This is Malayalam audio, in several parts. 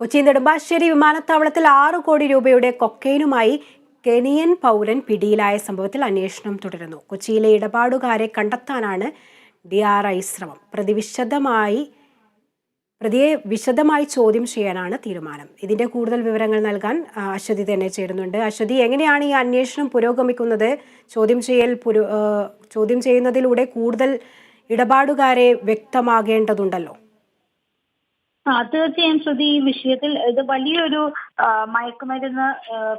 കൊച്ചി നെടുമ്പാശ്ശേരി വിമാനത്താവളത്തിൽ ആറ് കോടി രൂപയുടെ കൊക്കൈനുമായി കെനിയൻ പൗരൻ പിടിയിലായ സംഭവത്തിൽ അന്വേഷണം തുടരുന്നു. കൊച്ചിയിലെ ഇടപാടുകാരെ കണ്ടെത്താനാണ് ഡി ആർ ഐ ശ്രമം. പ്രതിവിശദമായി പ്രതിയെ വിശദമായി ചോദ്യം ചെയ്യാനാണ് തീരുമാനം. ഇതിന്റെ കൂടുതൽ വിവരങ്ങൾ നൽകാൻ അശ്വതി തന്നെ ചേരുന്നുണ്ട്. അശ്വതി എങ്ങനെയാണ് ഈ അന്വേഷണം പുരോഗമിക്കുന്നത്? ചോദ്യം ചെയ്യൽ ചോദ്യം ചെയ്യുന്നതിലൂടെ കൂടുതൽ ഇടപാടുകാരെ വ്യക്തമാകേണ്ടതുണ്ടല്ലോ. ആ തീർച്ചയായും ശ്രുതി ഈ വിഷയത്തിൽ ഇത് വലിയൊരു മയക്കുമരുന്ന്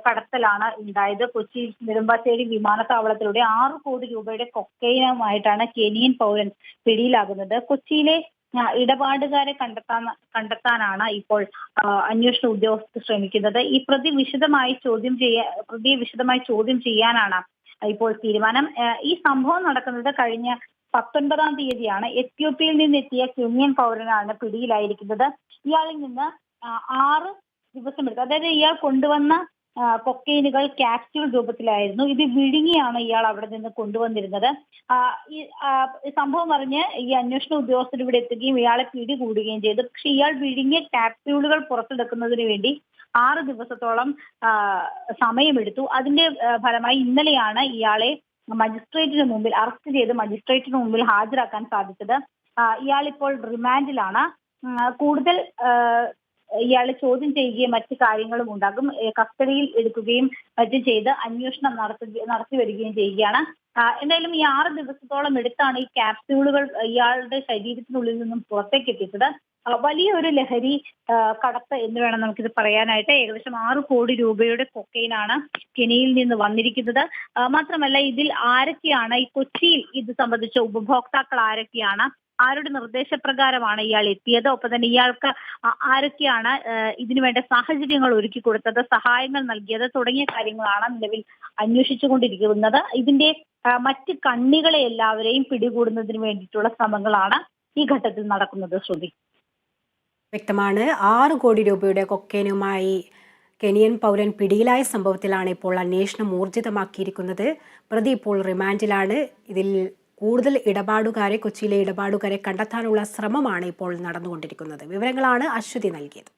കടത്തലാണ് ഉണ്ടായത്. കൊച്ചി നെടുമ്പാശ്ശേരി വിമാനത്താവളത്തിലൂടെ ആറ് കോടി രൂപയുടെ കൊക്കൈനുമായിട്ടാണ് കെനിയൻ പൗരൻ പിടിയിലാകുന്നത്. കൊച്ചിയിലെ ഇടപാടുകാരെ കണ്ടെത്താൻ കണ്ടെത്താനാണ് ഇപ്പോൾ അന്വേഷണ ഉദ്യോഗസ്ഥർ ശ്രമിക്കുന്നത്. ഈ പ്രതി വിശദമായി ചോദ്യം ചെയ്യാ പ്രതിയെ വിശദമായി ചോദ്യം ചെയ്യാനാണ് ഇപ്പോൾ തീരുമാനം. ഈ സംഭവം നടക്കുന്നത് കഴിഞ്ഞ പത്തൊൻപതാം തീയതിയാണ് എത്യോപ്യയിൽ നിന്നെത്തിയ കെന്യൻ പൗരനാണ് പിടിയിലായിരിക്കുന്നത്. ഇയാളിൽ നിന്ന് ആറ് ദിവസം എടുത്തു അതായത് ഇയാൾ കൊണ്ടുവന്ന കൊക്കെയിനുകൾ ക്യാപ്സ്യൂൾ രൂപത്തിലായിരുന്നു. ഇത് വിഴുങ്ങിയാണ് ഇയാൾ അവിടെ നിന്ന് കൊണ്ടുവന്നിരുന്നത്. ഈ സംഭവം അറിഞ്ഞ് ഈ അന്വേഷണ ഉദ്യോഗസ്ഥർ ഇവിടെ എത്തുകയും ഇയാളെ പിടികൂടുകയും ചെയ്തു. പക്ഷെ ഇയാൾ വിഴുങ്ങിയ ക്യാപ്സ്യൂളുകൾ പുറത്തെടുക്കുന്നതിന് വേണ്ടി ആറ് ദിവസത്തോളം സമയമെടുത്തു. അതിന്റെ ഫലമായി ഇന്നലെയാണ് ഇയാളെ മജിസ്ട്രേറ്റിന് മുമ്പിൽ അറസ്റ്റ് ചെയ്ത് മജിസ്ട്രേറ്റിന് മുമ്പിൽ ഹാജരാക്കാൻ സാധിച്ചത് ഇയാൾ ഇപ്പോൾ റിമാൻഡിലാണ് കൂടുതൽ ഇയാളെ ചോദ്യം ചെയ്യുകയും മറ്റു കാര്യങ്ങളും ഉണ്ടാകും. കസ്റ്റഡിയിൽ എടുക്കുകയും മറ്റും ചെയ്ത് അന്വേഷണം നടത്തി നടത്തി വരികയും ചെയ്യുകയാണ്. എന്തായാലും ഈ ആറ് ദിവസത്തോളം എടുത്താണ് ഈ ക്യാപ്സ്യൂളുകൾ ഇയാളുടെ ശരീരത്തിനുള്ളിൽ നിന്നും പുറത്തേക്ക് എത്തിച്ചത്. വലിയ വലിയൊരു ലഹരി കടത്ത് എന്ന് വേണം നമുക്കിത് പറയാനായിട്ട്. ഏകദേശം ആറ് കോടി രൂപയുടെ കൊക്കൈനാണ് കെനിയിൽ നിന്ന് വന്നിരിക്കുന്നത്. മാത്രമല്ല ഇതിൽ ആരൊക്കെയാണ് ഈ കൊച്ചിയിൽ ഇത് സംബന്ധിച്ച ഉപഭോക്താക്കൾ ആരൊക്കെയാണ് ആരുടെ നിർദ്ദേശപ്രകാരമാണ് ഇയാൾ എത്തിയത്? ഒപ്പം തന്നെ ഇയാൾക്ക് ആരൊക്കെയാണ് ഇതിനുവേണ്ട ഇതിനു വേണ്ട സാഹചര്യങ്ങൾ ഒരുക്കി കൊടുത്തത് സഹായങ്ങൾ നൽകിയത് തുടങ്ങിയ കാര്യങ്ങളാണ് നിലവിൽ അന്വേഷിച്ചുകൊണ്ടിരിക്കുന്നത്. ഇതിന്റെ മറ്റ് കണ്ണികളെ എല്ലാവരെയും പിടികൂടുന്നതിന് വേണ്ടിയിട്ടുള്ള ശ്രമങ്ങളാണ് ഈ ഘട്ടത്തിൽ നടക്കുന്നത്. ശ്രുതി. വ്യക്തമാണ്. ആറ് കോടി രൂപയുടെ കൊക്കേനുമായി കെനിയൻ പൗരൻ പിടിയിലായ സംഭവത്തിലാണ് ഇപ്പോൾ അന്വേഷണം ഊർജിതമാക്കിയിരിക്കുന്നത്. പ്രതി ഇപ്പോൾ റിമാൻഡിലാണ്. ഇതിൽ കൂടുതൽ ഇടപാടുകാരെ കൊച്ചിയിലെ ഇടപാടുകാരെ കണ്ടെത്താനുള്ള ശ്രമമാണ് ഇപ്പോൾ നടന്നുകൊണ്ടിരിക്കുന്നത്. വിവരങ്ങളാണ് അശ്വതി നൽകിയത്.